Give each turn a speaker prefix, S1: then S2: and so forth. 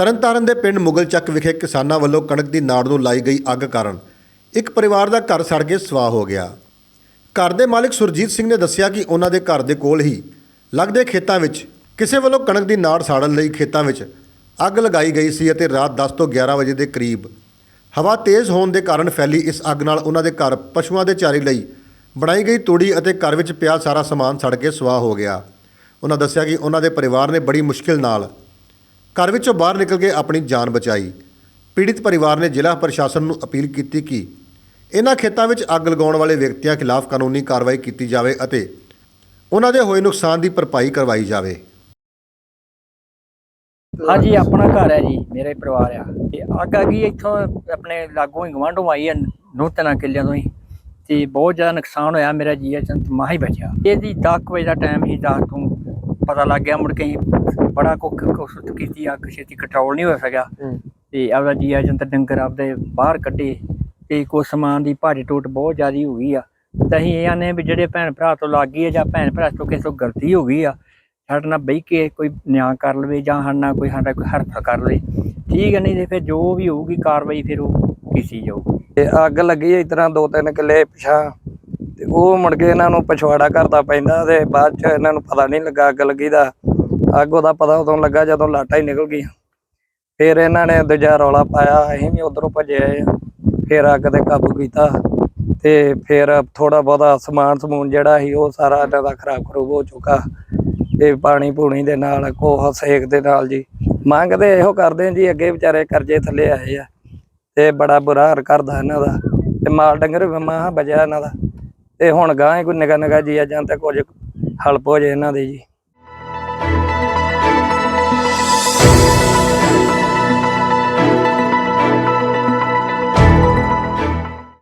S1: ਤਰਨਤਾਰਨ ਦੇ ਪਿੰਡ ਮੁਗਲਚੱਕ ਵਿਖੇ ਕਿਸਾਨਾਂ ਵੱਲੋਂ ਕਣਕ ਦੀ ਨਾੜ ਨੂੰ ਲਾਈ ਗਈ ਅੱਗ ਕਾਰਨ ਇੱਕ ਪਰਿਵਾਰ ਦਾ ਘਰ ਸੜ ਕੇ ਸਵਾਹ ਹੋ ਗਿਆ। ਘਰ ਦੇ ਮਾਲਕ ਸੁਰਜੀਤ ਸਿੰਘ ਨੇ ਦੱਸਿਆ ਕਿ ਉਹਨਾਂ ਦੇ ਘਰ ਦੇ ਕੋਲ ਹੀ ਲੱਗਦੇ ਖੇਤਾਂ ਵਿੱਚ ਕਿਸੇ ਵੱਲੋਂ ਕਣਕ ਦੀ ਨਾੜ ਸਾੜਨ ਲਈ ਖੇਤਾਂ ਵਿੱਚ ਅੱਗ ਲਗਾਈ ਗਈ ਸੀ ਅਤੇ ਰਾਤ 10 ਤੋਂ 11 ਵਜੇ ਦੇ ਕਰੀਬ ਹਵਾ ਤੇਜ਼ ਹੋਣ ਦੇ ਕਾਰਨ ਫੈਲੀ ਇਸ ਅੱਗ ਨਾਲ ਉਹਨਾਂ ਦੇ ਘਰ ਪਸ਼ੂਆਂ ਦੇ ਚਾਰੇ ਲਈ ਬਣਾਈ ਗਈ ਤੂੜੀ ਅਤੇ ਘਰ ਵਿੱਚ ਪਿਆ ਸਾਰਾ ਸਮਾਨ ਸੜ ਕੇ ਸਵਾਹ ਹੋ ਗਿਆ। ਉਹਨਾਂ ਦੱਸਿਆ ਕਿ ਉਹਨਾਂ ਦੇ ਪਰਿਵਾਰ ਨੇ ਬੜੀ ਮੁਸ਼ਕਿਲ ਨਾਲ ਘਰ ਵਿੱਚੋਂ ਬਾਹਰ ਨਿਕਲ ਕੇ ਆਪਣੀ ਜਾਨ ਬਚਾਈ। ਪੀੜਿਤ ਪਰਿਵਾਰ ਨੇ ਜ਼ਿਲ੍ਹਾ ਪ੍ਰਸ਼ਾਸਨ ਨੂੰ ਅਪੀਲ ਕੀਤੀ ਕਿ ਇਹਨਾਂ ਖੇਤਾਂ ਵਿੱਚ ਅੱਗ ਲਗਾਉਣ ਵਾਲੇ ਵਿਅਕਤੀਆਂ ਖਿਲਾਫ ਕਾਨੂੰਨੀ ਕਾਰਵਾਈ ਕੀਤੀ ਜਾਵੇ ਅਤੇ ਉਹਨਾਂ ਦੇ ਹੋਏ ਨੁਕਸਾਨ ਦੀ ਭਰਪਾਈ ਕਰਵਾਈ ਜਾਵੇ।
S2: ਹਾਂਜੀ, ਆਪਣਾ ਘਰ ਹੈ ਜੀ, ਮੇਰੇ ਪਰਿਵਾਰ ਆ। ਤੇ ਅੱਗ ਆ ਗਈ, ਇੱਥੋਂ ਆਪਣੇ ਲਾਗੋਂ ਹੀ ਗਵਾਂਢੋਂ ਆਈ ਹੈ ਦੋ ਤਿੰਨ ਕਿੱਲਿਆਂ ਤੋਂ ਹੀ। ਤੇ ਬਹੁਤ ਜ਼ਿਆਦਾ ਨੁਕਸਾਨ ਹੋਇਆ, ਮੇਰਾ ਜੀਆ ਚੰਦ ਮਾਹੀ ਬਚਿਆ। ਇਹਦੀ ਜੀ 10 ਵਜੇ ਦਾ ਟਾਈਮ ਹੀ 10 ਤੋਂ ਪਤਾ ਲੱਗ ਗਿਆ ਮੁੜ ਕੇ ਬੜਾ ਕੁੱਖ ਕੋਸ਼ਿਸ਼ ਕੀਤੀ ਅੱਗ ਛੇਤੀ ਕੰਟਰੋਲ ਨਹੀਂ ਹੋ। ਸਕਿਆ ਤੇ ਆਪਦਾ ਜੀਆ ਚੰਦ ਡੰਗਰ ਆਪਦੇ ਬਾਹਰ ਕੱਢੇ ਤੇ ਕੁਛ ਸਮਾਨ ਦੀ ਭਾਰੀ ਟੋਟ ਬਹੁਤ ਜ਼ਿਆਦੀ ਹੋ ਗਈ ਆ। ਤਾਂ ਅਸੀਂ ਇਹ ਆਨੇ ਵੀ ਜਿਹੜੇ ਭੈਣ ਭਰਾ ਤੋਂ ਲੱਗ ਗਈ ਹੈ ਜਾਂ ਭੈਣ ਭਰਾ ਤੋਂ ਕਿਸੇ ਤੋਂ ਗਲਤੀ ਹੋ ਗਈ ਆ ਸਾਡੇ ਨਾਲ ਬਹਿ ਕੇ ਕੋਈ ਨਿਆਂ ਕਰ ਲਵੇ ਜਾਂ ਸਾਡੇ ਨਾਲ ਕੋਈ ਸਾਡਾ ਕੋਈ ਹਰਫ ਕਰ ਲਵੇ ਠੀਕ ਹੈ ਨਹੀਂ ਤੇ ਫਿਰ ਜੋ ਵੀ ਹੋਊਗੀ ਕਾਰਵਾਈ ਫਿਰ ਉਹ ਕੀਤੀ ਜਾਊ
S3: ਤੇ ਅੱਗ ਲੱਗੀ ਇਸ ਤਰ੍ਹਾਂ ਦੋ ਤਿੰਨ ਕਿੱਲੇ ਪਿਛਾ ਤੇ ਉਹ ਮੁੜ ਕੇ ਇਹਨਾਂ ਨੂੰ ਪਛਵਾੜਾ ਕਰਦਾ ਪੈਂਦਾ ਤੇ ਬਾਅਦ ਚ ਇਹਨਾਂ ਨੂੰ ਪਤਾ ਨਹੀਂ ਲੱਗਾ ਅੱਗ ਲੱਗੀ ਦਾ। ਅੱਗ ਉਹਦਾ ਪਤਾ ਉਦੋਂ ਲੱਗਾ ਜਦੋਂ ਲਾਟਾਂ ਹੀ ਨਿਕਲ ਗਈਆਂ। ਫਿਰ ਇਹਨਾਂ ਨੇ ਦੂਜਾ ਰੌਲਾ ਪਾਇਆ, ਅਸੀਂ ਵੀ ਉਧਰੋਂ ਭੱਜੇ ਆਏ ਆ ਫਿਰ ਅੱਗ ਤੇ ਕਾਬੂ ਕੀਤਾ ਤੇ ਫਿਰ ਥੋੜਾ ਬਹੁਤਾ ਸਮਾਨ ਸਮੂਨ ਜਿਹੜਾ ਸੀ ਉਹ ਸਾਰਾ ਇਹਨਾਂ ਦਾ ਖਰਾਬ ਖਰੂਬ ਹੋ ਚੁੱਕਾ। ਤੇ ਪਾਣੀ ਪੂਣੀ ਦੇ ਨਾਲ, ਕੋਹ ਸੇਕ ਦੇ ਨਾਲ ਜੀ। ਮੰਗਦੇ ਇਹੋ ਕਰਦੇ ਜੀ, ਅੱਗੇ ਵਿਚਾਰੇ ਕਰਜ਼ੇ ਥੱਲੇ ਆਏ ਆ। ਤੇ ਬੜਾ ਬੁਰਾ ਹਾਲ ਕਰਦਾ ਇਹਨਾਂ ਦਾ। ਤੇ ਮਾਲ ਡੰਗਰ ਵੀ ਮਾਂ ਬਜਿਆ ਇਹਨਾਂ ਦਾ। ਤੇ ਹੁਣ ਗਾਂ ਕੋਈ ਨਿਕਾ ਨਿਕਾ ਜੀ ਆ ਜਾਂ ਤਾਂ ਕੁਝ ਹਲਪ ਹੋ ਜੇ ਇਹਨਾਂ ਦੀ ਜੀ।